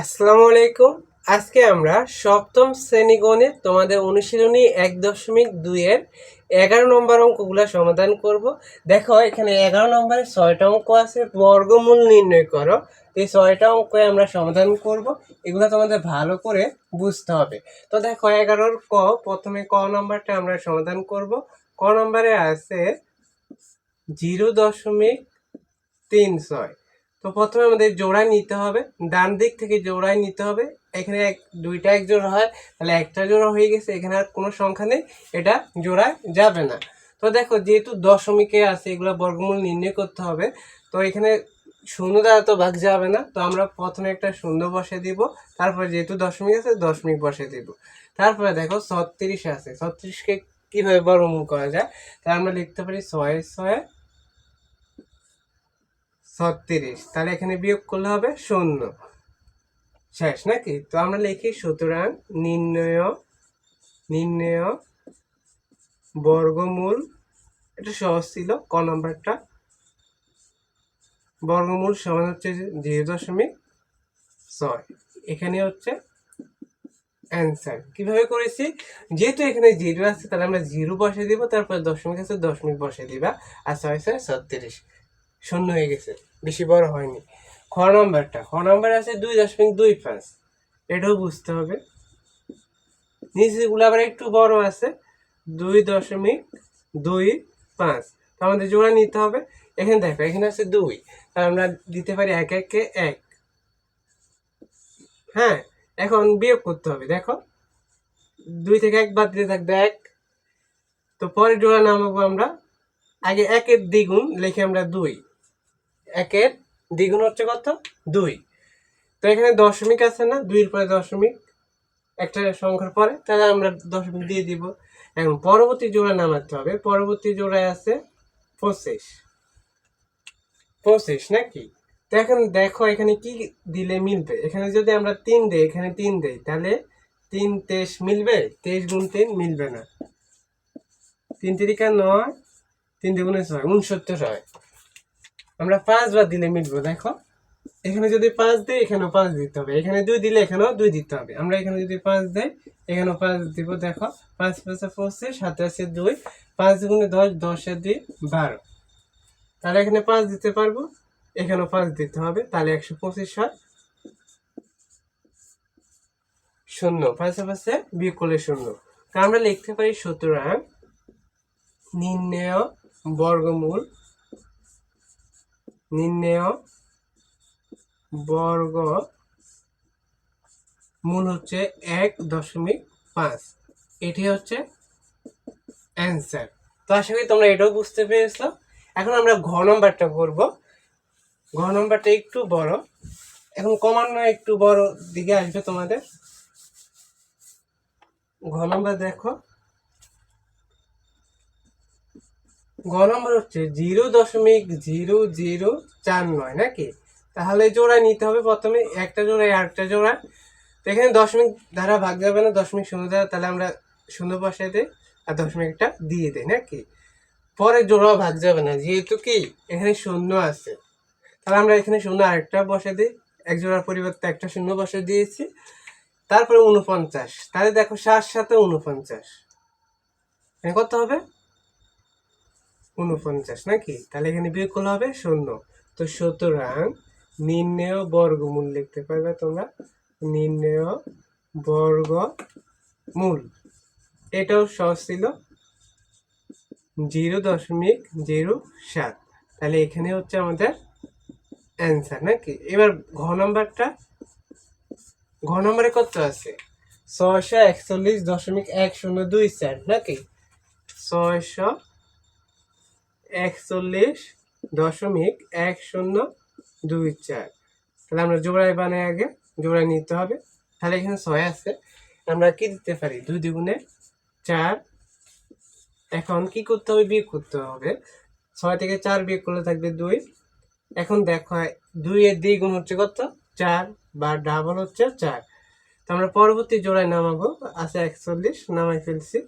আসসালামু আলাইকুম। আজকে আমরা সপ্তম শ্রেণি গণিত তোমাদের অনুশীলনী এক দশমিক দুইয়ের এগারো নম্বর অঙ্কগুলো সমাধান করব। দেখো, এখানে এগারো নম্বরে ছয়টা অঙ্ক আছে, বর্গমূল নির্ণয় করো। এই ছয়টা অঙ্ক আমরা সমাধান করব। এগুলো তোমাদের ভালো করে বুঝতে হবে। তো দেখো, এগারোর ক, প্রথমে ক নম্বরটা আমরা সমাধান করব। ক নম্বরে আছে জিরো দশমিক তিন ছয়। তো প্রথমে আমাদের জোড়ায় নিতে হবে। ডান দিক থেকে জোড়ায় নিতে হবে। এখানে এক, দুইটা এক জোড়া হয়, তাহলে একটা জোড়া হয়ে গেছে, এখানে আর কোনো সংখ্যা নেই, এটা জোড়ায় যাবে না। তো দেখো, যেহেতু দশমিকে আছে, এগুলো বর্গমূল নির্ণয় করতে হবে, তো এখানে শূন্য দ্বারা তো ভাগ যাবে না, তো আমরা প্রথমে একটা শূন্য বসে দিব, তারপরে যেহেতু দশমিক আছে, দশমিক বসে দিব। তারপরে দেখো, ছত্রিশ আছে, ছত্রিশকে কীভাবে বর্গমূল করা যায় তা আমরা লিখতে পারি ছয় ছয় ছত্রিশ। তাহলে এখানে বিয়োগ করলে হবে শূন্য। শেষ, নাকি? তো আমরা লিখি, সুতরাং নির্ণয় নির্ণয় বর্গমূল, এটা সহজ ছিল, ক নাম্বারটা। বর্গমূল সমান হচ্ছে জিরো দশমিক ছয়। এখানে হচ্ছে অ্যান্সার কীভাবে করেছি? যেহেতু এখানে জিরো আছে, তাহলে আমরা জিরো বসে দিব, তারপর দশমিক আছে, দশমিক বসে দিবা। আর ছয় ছয়, ছত্রিশ। শূন্য হয়ে গেছে, বেশি বড় হয়নি। খ নম্বরটা, খ নম্বর আছে দুই দশমিক দুই পাঁচ। এটাও বুঝতে হবে। নিচেগুলো আবার একটু বড় আছে, দুই দশমিক দুই পাঁচ। তো আমাদের জোড়া নিতে হবে। এখানে দেখো, এখানে আছে দুই। তা আমরা দিতে পারি এক, একে এক। হ্যাঁ এখন বিয়োগ করতে হবে। দেখো, দুই থেকে এক বাদ দিয়ে থাকবে এক। তো পরে জোড়া নামাবো আমরা। আগে একের দ্বিগুণ লিখে আমরা দুই। একের দ্বিগুণ হচ্ছে কত? দুই। তো এখানে দশমিক আছে না? দুইয়ের পরে দশমিক, একটা সংখ্যার পরে, তাহলে আমরা দশমিক দিয়ে দিব। এখন পরবর্তী জোড়া নামাতে হবে। পরবর্তী জোড়ায় আছে পঁচিশ। পঁচিশ নাকি? তো এখন দেখো এখানে কি দিলে মিলবে? এখানে যদি আমরা তিন দেই, এখানে তিন দেই, তাহলে তিন তেইশ মিলবে? তেইশ গুণ তিন মিলবে না। তিন তিরিকা নয়, তিন দুগুণে ছয়, উনসত্তর হয়। আমরা পাঁচ বার দিলে মিলবো, দেখো। এখানে যদি পাঁচ দিই, এখানেও পাঁচ দিতে হবে। এখানে দুই দিলে এখানেও দুই দিতে হবে। আমরা এখানে যদি পাঁচ দেয় এখানেও পাঁচ দিব, দেখো। পাঁচ পাঁচে পঁচিশ সাথে আছে দুই। পাঁচ গুণে দশ, দশে দুই, বারো। তাহলে এখানে পাঁচ দিতে পারব, এখানেও পাঁচ দিতে হবে। তাহলে একশো পঁচিশ হয়। শূন্য। পাঁচে পাশে বিয়োগ করলে শূন্য। আমরা লিখতে পারি সুতরাং নির্ণেয় বর্গমূল নির্ণেয় বর্গ মূল হচ্ছে এক দশমিক পাঁচ। এটি হচ্ছে অ্যান্সার তো আশা করি তোমরা এটাও বুঝতে পেরেছ। এখন আমরা ঘ নম্বরটা করব। ঘ নম্বরটা একটু বড়। এখন ক্রমান্বয়ে একটু বড় দিকে আসবে তোমাদের। ঘ নম্বর দেখো। গ নম্বর হচ্ছে জিরো দশমিক জিরো জিরো চার নয়, নাকি? তাহলে জোড়া নিতে হবে প্রথমে একটা জোড়ায় আরেকটা জোড়া। তো এখানে দশমিক দ্বারা ভাগ যাবে না, দশমিক শূন্য দ্বারা, তাহলে আমরা শূন্য দিই আর দশমিকটা দিয়ে দেয় নাকি? পরে জোড়া ভাগ যাবে না, যেহেতু কি? এখানে শূন্য আছে। তাহলে আমরা এখানে শূন্য আরেকটা বসে দিই। এক জোড়ার পরিবর্তে একটা শূন্য বসে দিয়েছি। তারপরে উনপঞ্চাশ তাহলে দেখো সাত সাথে উনপঞ্চাশ কত হবে? উনপঞ্চাশ নাকি? তাহলে এখানে বিয়োগ করলে হবে শূন্য। তো সুতরাং নির্ণেয় বর্গমূল লিখতে পারবে তোমরা। নির্ণেয় বর্গ মূল এটাও সহজ ছিল। জিরো দশমিক জিরো সাত। তাহলে এখানে হচ্ছে আমাদের অ্যান্সার নাকি? এবার ঘ নম্বরটা। ঘ নম্বরে কত আছে? ছয়শো একচল্লিশ দশমিক এক শূন্য দুই চার নাকি? ছয়শো একচল্লিশ দশমিক এক শূন্য দুই চার। তাহলে আমরা জোড়ায় বানাই আগে, জোড়ায় নিতে হবে। তাহলে এখানে ছয় আছে। আমরা কি দিতে পারি? দুই দ্বিগুণে চার। এখন কি করতে হবে? বিয়োগ করতে হবে। ছয় থেকে চার বিয়োগ করলে থাকবে দুই। এখন দেখো, দুই এর দ্বিগুণ হচ্ছে কত? চার বা ডাবল হচ্ছে চার। তো আমরা পরবর্তী জোড়ায় নামাবো। আছে একচল্লিশ, নামাই ফেলছি।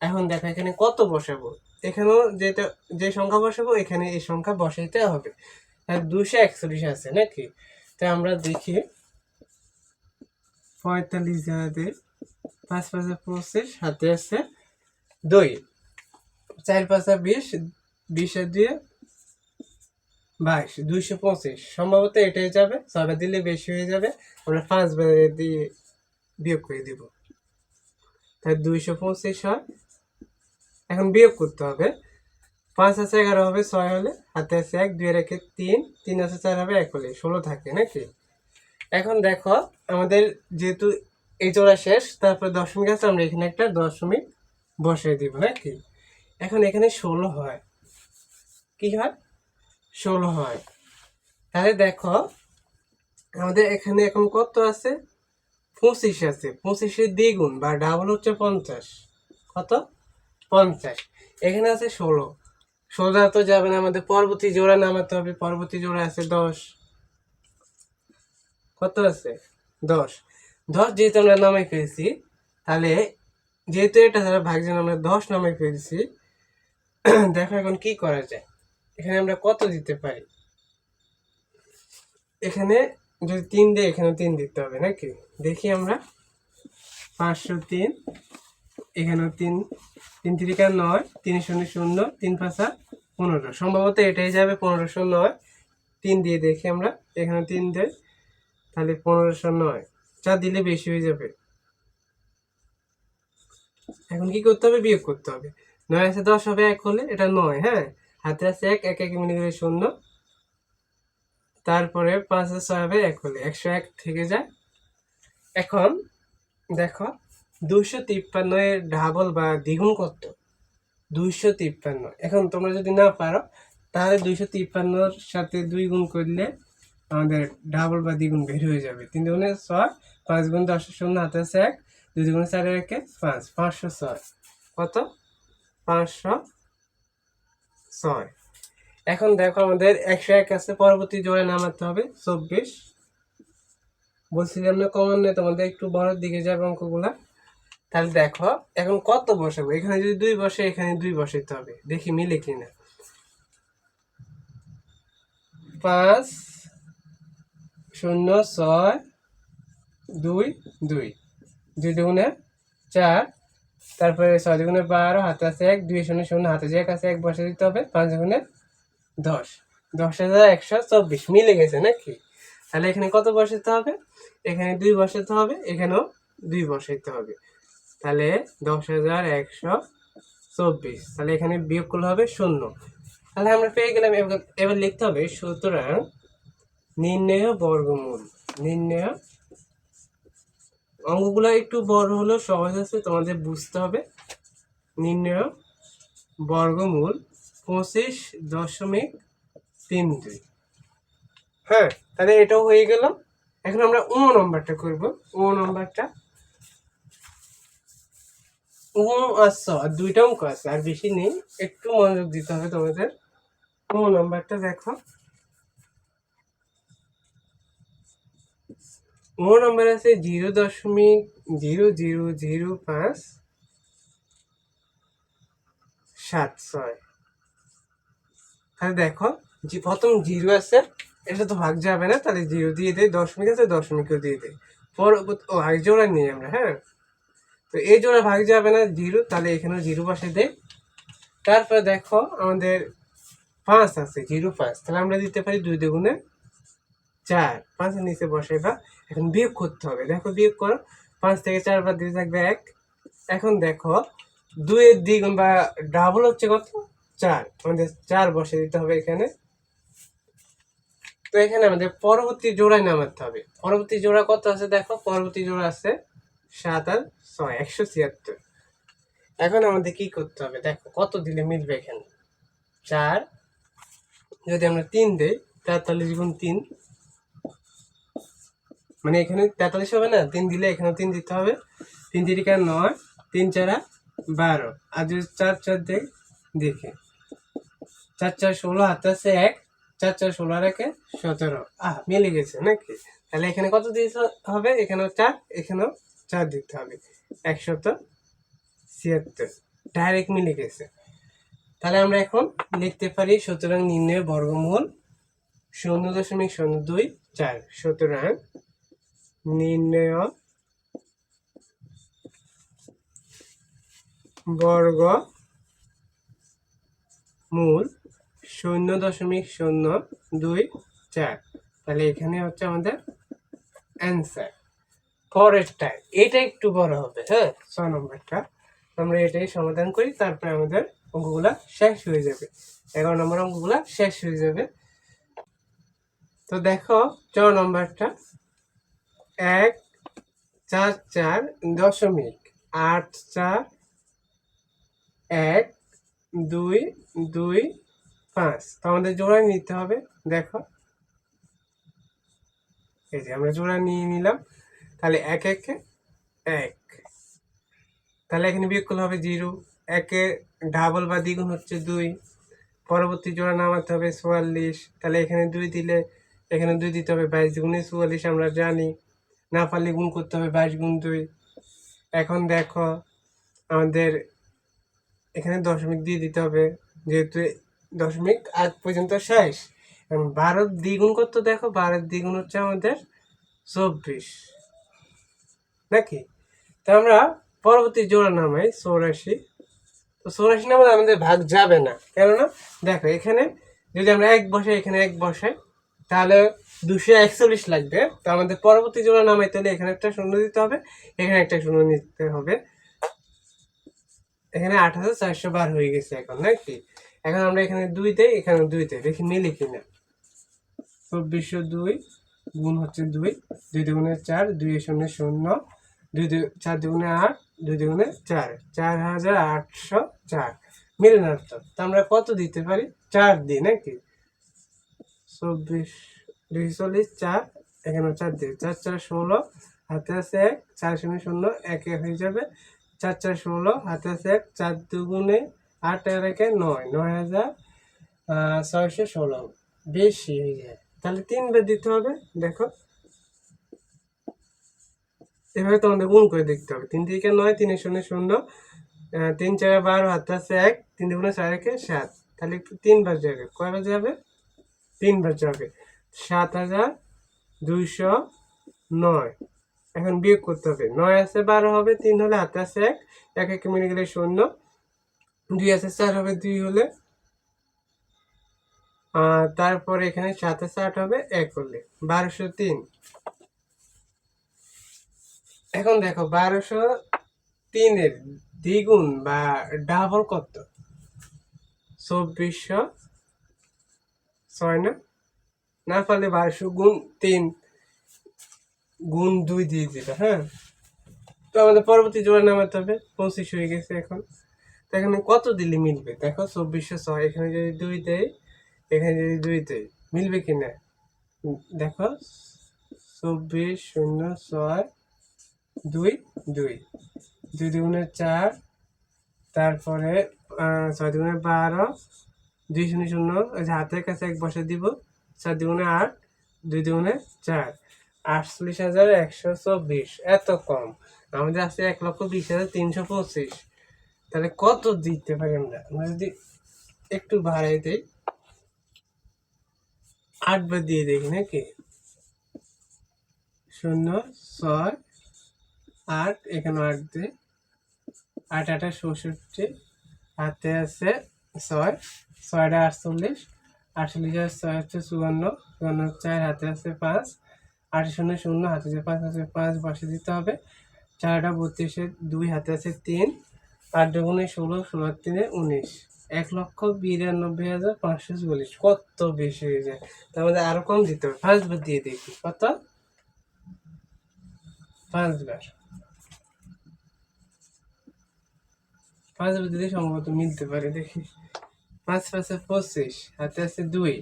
এখন দেখো, এখানে কত বসাবো? এখানেও যেটা, যে সংখ্যা বসাবো, এখানে এই সংখ্যা বসাইতে হবে। আর দুশো একচল্লিশ আছে নাকি? তো আমরা দেখি। পঁয়তাল্লিশ হাতে পাঁচ পাঁচা পঁচিশ হাতে আছে দুই। চার পাঁচা বিশ, বিশে দিয়ে বাইশ, দুইশো পঁচিশ। সম্ভবত এটাই যাবে ছয়টা দিলে বেশি হয়ে যাবে। আমরা পাঁচ দিয়ে বিয়োগ করে দিব। তাই দুইশো পঁচিশ হয় এখন বিয়োগ করতে হবে। পাঁচ আছে এগারো হবে, ছয় হলে হাতে আছে এক, দুই রেখে তিন তিন আছে চার হবে এক হলে, ষোলো থাকে নাকি? এখন দেখো, আমাদের যেহেতু এই জোড়া শেষ, তারপরে দশমিক আছে, আমরা এখানে একটা দশমিক বসিয়ে দিব, নাকি? এখন এখানে ষোলো হয়। কি হয়? ষোলো হয়। তাহলে দেখো, আমাদের এখানে এখন কত আছে? পঁচিশ আছে। পঁচিশের দ্বিগুণ বা ডাবল হচ্ছে পঞ্চাশ। কত? পঞ্চাশ। এখানে আছে ষোলো। ষোলো তো যাবে না, আমাদের পরবর্তী জোড়া নামাতে হবে। পরবর্তী জোড়া আছে দশ। কত আছে? দশ। দশ যেহেতু আমরা নামাই ফেলছি, তাহলে যেহেতু এটা দ্বারা ভাগজন আমরা দশ নামাই ফেলছি, দেখো এখন কি করা যায়। এখানে আমরা কত দিতে পারি? এখানে যদি তিন দিই এখানে তিন দিতে হবে, নাকি? দেখি আমরা। পাঁচশো তিন। এখানেও তিন তিন তিরিকা নয়, তিন শূন্য শূন্য, তিন পাঁচা পনেরো। সম্ভবত এটাই যাবে পনেরোশো নয়। তিন দিয়ে দেখি আমরা, এখানে তিন দেয়, তাহলে পনেরোশো নয়। যা দিলে বেশি হয়ে যাবে। এখন কি করতে হবে? বিয়োগ করতে হবে। নয় আছে দশ হবে এক হলে এটা নয় হ্যাঁ? হাতে আছে এক এক এক মিনিট করে শূন্য। তারপরে পাঁচ ছয় হবে এক হলে। একশো এক থেকে যায়। এখন দেখো দুইশো তিপ্পান্ন এর ডাবল বা দ্বিগুণ কত দুইশো তিপ্পান্ন। এখন তোমরা যদি না পারো, তাহলে দুইশো তিপ্পান্নর সাথে দুই গুণ করলে আমাদের ডাবল বা দ্বিগুণ বের হয়ে যাবে। তিন দুগুণে ছয়, পাঁচ গুণ দশ শূন্য, হাতে আছে এক, দুই দুগুণে চার একে পাঁচ, পাঁচশো ছয়। কত? পাঁচশো ছয়। এখন দেখো আমাদের একশো এক আছে, পরবর্তী জোড়ে নামাতে হবে, চব্বিশ। বলছিলাম না কমন নেই তোমাদের একটু বড়ের দিকে যাবে অঙ্কগুলা। তাহলে দেখো, এখন কত বসাবো? এখানে যদি দুই বসে, এখানে দুই বসাইতে হবে। দেখি মিলে কিনা। পাঁচ, শূন্য, ছয়, দুই দুই। দুই দুগুণে চার, তারপরে ছয় দুগুণে বারো, হাতে আছে এক, দুই শূন্য শূন্য, হাতে যে এক আছে এক বসে দিতে হবে, পাঁচ দুগুণে দশ। দশ হাজার একশো চব্বিশ। মিলে গেছে নাকি? তাহলে এখানে কত বসাতে হবে? এখানে দুই বসাতে হবে, এখানেও দুই বসাইতে হবে। তাহলে দশ হাজার একশো চব্বিশ। তাহলে এখানে বিয়োগ করলে হবে শূন্য। তাহলে আমরা পেয়ে গেলাম, এবার লিখতে হবে, সুতরাং নির্ণয় বর্গমূল। নির্ণয় অঙ্কগুলো একটু বড় হলেও সহজ আছে, তোমাদের বুঝতে হবে। নির্ণয় বর্গমূল পঁচিশ দশমিক তিন দুই। হ্যাঁ তাহলে এটাও হয়ে গেল। এখন আমরা ও নম্বরটা করব। ও নম্বরটা ও আসছো আর দুইটা অঙ্ক আছে, আর বেশি নেই। একটু মনোযোগ দিতে হবে তোমাদের। ও নম্বরটা দেখো। ও নম্বর আছে জিরো দশমিক জিরো জিরো জিরো পাঁচ সাত ছয়। তাহলে দেখো, যে প্রথম জিরো আছে, এটা তো ভাগ যাবে না, তাহলে জিরো দিয়ে দেয় দশমিক আছে, দশমিকও দিয়ে দেয় ও আগে জোড়া নিই আমরা হ্যাঁ? তো এই জোড়া ভাগ যাবে না জিরো, তাহলে এখানে জিরো পাশে দেয় তারপর দেখো আমাদের পাঁচ আছে, জিরো পাঁচ। তাহলে আমরা দিতে পারি দুই দুগুণে চার। পাঁচের নিচে বসে বা এখন বিয়োগ করতে হবে। দেখো বিয়োগ করো, পাঁচ থেকে চার বাদ দিয়ে থাকবে এক। এখন দেখো দুইয়ের দ্বিগুণ বা ডাবল হচ্ছে কত? চার। আমাদের চার বসে দিতে হবে এখানে। তো এখানে আমাদের পরবর্তী জোড়ায় নামাতে হবে। পরবর্তী জোড়া কত আছে দেখো? পরবর্তী জোড়া আছে সাত আর ছয়, একশো ছিয়াত্তর। এখন আমাদের কি করতে হবে? দেখো, কত দিলে মিলবে এখানে? চার। যদি আমরা তিন দেই, তেতাল্লিশ গুণ তিন। মানে এখানে তেতাল্লিশ হবে না? তিন দিলে এখানে তিন দিতে হবে। তিন তিরিকা নয়, তিন চারা বারো। আর যদি চার চার দেয় দেখে। চার চার ষোলো, হাতে আছে এক। চার চার ষোলো আর একে সতেরো। আহ, মিলে গেছে নাকি? তাহলে এখানে কত দিতে হবে? এখানেও চার, এখানেও চার দিতে হবে। একশত ছিয়াত্তর। ডাইরেক্ট মিলে গেছে। তাহলে আমরা এখন লিখতে পারি সুতরাং নির্ণয় বর্গমূল শূন্য দশমিক শূন্য দুই চার। সুতরাং নির্ণয় বর্গ মূল শূন্য দশমিক শূন্য দুই চার। তাহলে এখানে হচ্ছে আমাদের অ্যান্সার পরেরটা এটা একটু বড় হবে হ্যাঁ? ছ নম্বরটা। আমরা এটাই সমাধান করি, তারপরে আমাদের অঙ্কগুলা শেষ হয়ে যাবে। এগারো নম্বর অঙ্কগুলা শেষ হয়ে যাবে। তো দেখো চ নম্বরটা, এক, চার চার, দশমিক, আট, চার, এক, দুই দুই, পাঁচ। তো আমাদের জোড়া নিতে হবে, দেখো। এই যে আমরা জোড়া নিয়ে নিলাম। তাহলে এক একে এক। তাহলে এখানে বিয়োগ করলে হবে জিরো। একে ডাবল বা দ্বিগুণ হচ্ছে দুই। পরবর্তী জোড়া নামাতে হবে চুয়াল্লিশ। তাহলে এখানে দুই দিলে এখানে দুই দিতে হবে বাইশ গুণে চুয়াল্লিশ, আমরা জানি। না পারলে গুণ করতে হবে বাইশ গুণ দুই। এখন দেখো আমাদের এখানে দশমিক দিয়ে দিতে হবে, যেহেতু দশমিক আগ পর্যন্ত শেষ। বারো দ্বিগুণ করতে দেখো বারোর দ্বিগুণ হচ্ছে আমাদের চব্বিশ। নাকি? তা আমরা পরবর্তী জোড়া নামাই চৌরাশি। তো চৌরাশি নামালে আমাদের ভাগ যাবে না। কেননা, দেখো, এখানে যদি আমরা এক বসে এখানে এক বসে তাহলে দুশো একচল্লিশ লাগবে। তো আমাদের পরবর্তী জোড়া নামাইতে তাহলে এখানে একটা শূন্য দিতে হবে, এখানে একটা শূন্য নিতে হবে। এখানে আট হাজার চারশো বার হয়ে গেছে এখন, নাকি? এখন আমরা এখানে দুই দেই, এখানে দুই দেই, দেখি মিলে কিনা। চব্বিশশো দুই গুণ হচ্ছে দুই দুই দুগুণে চার, দুই শূন্য শূন্য। দুই দুই চার দুগুণে আট, দুই দুগুণে চার চার হাজার আটশো চার। মিলে না তো? তো আমরা কত দিতে পারি? চার দিই নাকি? চব্বিশ দুইশো চল্লিশ, চার, এখানে চার দিই। চার চার, ষোলো, হাতে আছে এক, চার শূন্য শূন্য, একে হয়ে যাবে। চার চার, ষোলো, হাতে আছে এক, চার দুগুণে আট আর একে নয় নয় হাজার ছয়শো ষোলো। বেশি হয়ে যায়। তাহলে তিনবার দিতে হবে, দেখো। এভাবে তোমাদের গুণ করে দেখতে হবে। তিন থেকে নয় তিনে শূন্য শূন্য তিন চার বারো হাতে আছে এক, তিন দুগুণে চার একে সাত। তাহলে একটু তিনবার যাবে। কয়বার যাবে? তিনবার যাবে। সাত হাজার দুইশো নয়। এখন বিয়োগ করতে হবে। নয় আছে বারো হবে, তিন হলে হাতে আছে এক এক একে মিলে গেলে শূন্য। দুই আছে চার হবে, দুই হলে তারপরে এখানে সাত আছে আট হবে, এক হলে। বারোশো তিন। এখন দেখো বারোশো তিনের দ্বিগুণ বা ডাবল কত? চব্বিশশো ছয় না? না পারলে বারোশো গুণ তিন, গুণ দুই দিয়ে দিবে হ্যাঁ? তো আমাদের পরবর্তী জোড়া নামাতে হবে, পঁচিশ হয়ে গেছে এখন। তো এখানে কত দিলে মিলবে? দেখো চব্বিশশো ছয়, এখানে যদি দুই দেয় এখানে যদি দুই দেয় মিলবে কি না দেখো, চব্বিশ শূন্য ছয় দুই দুই। দুই দুগুণে চার, তারপরে ছয় দুগুণে বারো, দুই শূন্য শূন্য ওই যে হাতের কাছে এক বসে দিব চার দুগুণে আট, দুই দুগুণে চার। আটচল্লিশ হাজার একশো চব্বিশ, এত কম। আমাদের আছে এক লক্ষ বিশ হাজার তিনশো পঁচিশ। তাহলে কত দিতে পারি আমরা? আমরা যদি একটু বাড়াই দিই, আটবার দিয়ে দেখি নাকি? শূন্য, ছয় আট, এখানে আট দিই, আট আটা ষষট্টি হাতে আছে ছয়, ছয়টা আটচল্লিশ আটচল্লিশ আর ছয় হচ্ছে চুয়ান্ন চুয়ান্ন চার, হাতে আছে পাঁচ, আট শূন্য শূন্য, হাতে আছে পাঁচ আছে পাঁচ, বসে দিতে হবে, চারটা বত্রিশে দুই, হাতে আছে তিন, আট দুগুণে ষোলো ষোলো তিনে উনিশ, এক লক্ষ বিরানব্বই হাজার পাঁচশো চল্লিশ কত বেশি হয়ে যায়? তার মধ্যে আরও কম দিতে হবে পাঁচবার দিয়ে দেখি, কত? পাঁচবার পাঁচবার দিলে সম্ভবত মিলতে পারে, দেখি। পাঁচ, পাঁচে পঁচিশ, হাতে আছে দুই।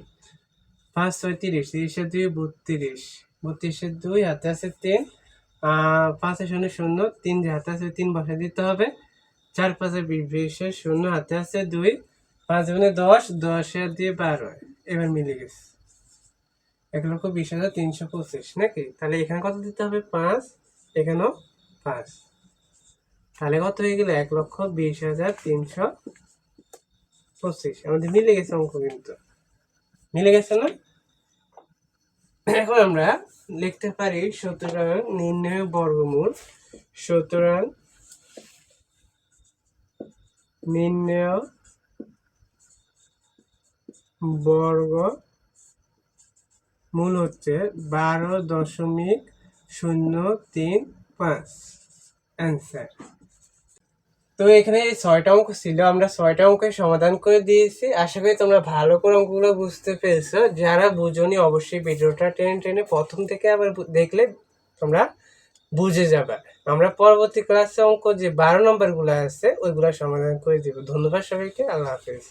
পাঁচ, ছয়, তিরিশ, তিরিশে দুই, বত্রিশ। বত্রিশে দুই, হাতে আছে তিন। পাঁচে শূন্য শূন্য, তিন যে হাতে আছে তিন বসে দিতে হবে। চার, পাঁচে বিশে শূন্য, হাতে আছে দুই। পাঁচ গুণে দশ, দশে দিয়ে বারো। এবার মিলে গেছে। এক লক্ষ বিশ হাজার তিনশো পঁচিশ, নাকি? তাহলে এখানে কত দিতে হবে? পাঁচ। এখানেও পাঁচ। তাহলে কত হয়ে গেল? এক লক্ষ বিশ হাজার তিনশো পঁচিশ। আমাদের মিলে গেছে অঙ্ক কিন্তু। মিলে গেছে না? এখন আমরা লিখতে পারি সুতরাং নির্ণয় বর্গমূল। সুতরাং নির্ণয় বর্গ মূল হচ্ছে বারো দশমিক শূন্য তিন পাঁচ। অ্যান্সার তো এখানে ছয়টা অঙ্ক ছিল, আমরা ছয়টা অঙ্কের সমাধান করে দিয়েছি। আশা করি তোমরা ভালো করে অঙ্কগুলো বুঝতে পেরেছ। যারা বুঝোনি অবশ্যই ভিডিওটা টেনে টেনে প্রথম থেকে আবার দেখলে তোমরা বুঝে যাবে। আমরা পরবর্তী ক্লাসে অঙ্ক যে বারো নম্বরগুলো আছে, ওইগুলো সমাধান করে দেবো। ধন্যবাদ সবাইকে। আল্লাহ হাফিজ।